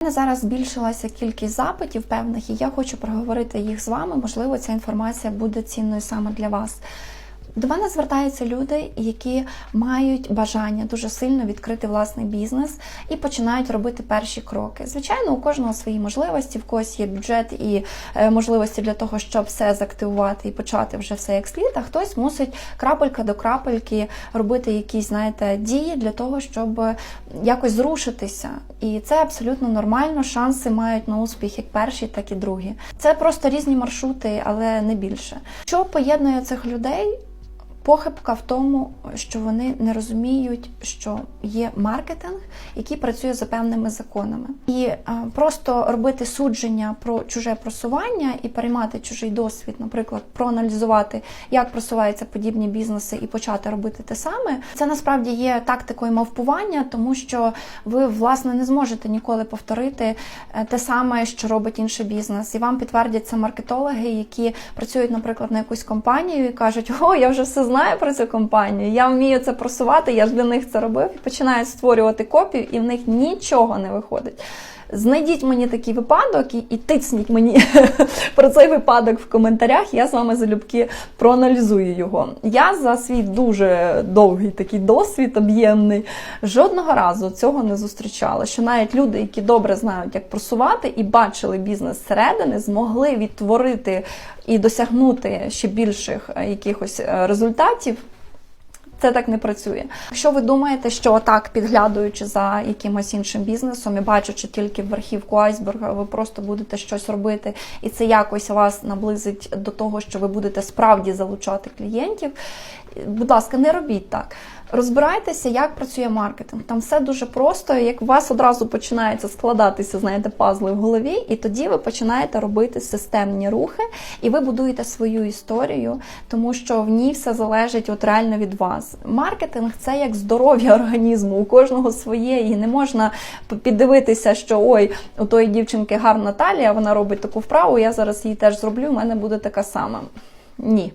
У мене зараз збільшилася кількість запитів певних, і я хочу проговорити їх з вами. Можливо, ця інформація буде цінною саме для вас. До мене звертаються люди, які мають бажання дуже сильно відкрити власний бізнес і починають робити перші кроки. Звичайно, у кожного свої можливості, в когось є бюджет і е, можливості для того, щоб все заактивувати і почати вже все як слід. А хтось мусить крапелька до крапельки робити якісь, знаєте, дії для того, щоб якось зрушитися. І це абсолютно нормально. Шанси мають на успіх як перші, так і другі. Це просто різні маршрути, але не більше. Що поєднує цих людей? Похибка в тому, що вони не розуміють, що є маркетинг, який працює за певними законами, і просто робити судження про чуже просування і переймати чужий досвід, наприклад, проаналізувати, як просуваються подібні бізнеси, і почати робити те саме. Це насправді є тактикою мавпування, тому що ви власне не зможете ніколи повторити е, те саме, що робить інший бізнес, і вам підтвердять це маркетологи, які працюють, наприклад, на якусь компанію і кажуть: О, я вже все знаю про цю компанію, я вмію це просувати, я ж для них це робив, і починають створювати копію, і в них нічого не виходить. Знайдіть мені такий випадок і, і тицніть мені про цей випадок в коментарях. Я з вами залюбки проаналізую його. Я за свій дуже довгий такий досвід об'ємний жодного разу цього не зустрічала. Що навіть люди, які добре знають, як просувати і бачили бізнес зсередини, змогли відтворити і досягнути ще більших е, якихось е, результатів. Це так не працює. Якщо ви думаєте, що так, підглядуючи за якимось іншим бізнесом і бачачи тільки верхівку айсберга, ви просто будете щось робити, і це якось вас наблизить до того, що ви будете справді залучати клієнтів. Будь ласка, не робіть так. Розбирайтеся, як працює маркетинг. Там все дуже просто, як у вас одразу починається складатися, знаєте, пазли в голові, і тоді ви починаєте робити системні рухи, і ви будуєте свою історію, тому що в ній все залежить от реально від вас. Маркетинг це як здоров'я організму, у кожного своє, і не можна піддивитися, що ой, у тої дівчинки гарна талія, вона робить таку вправу, я зараз її теж зроблю, в мене буде така сама. Ні.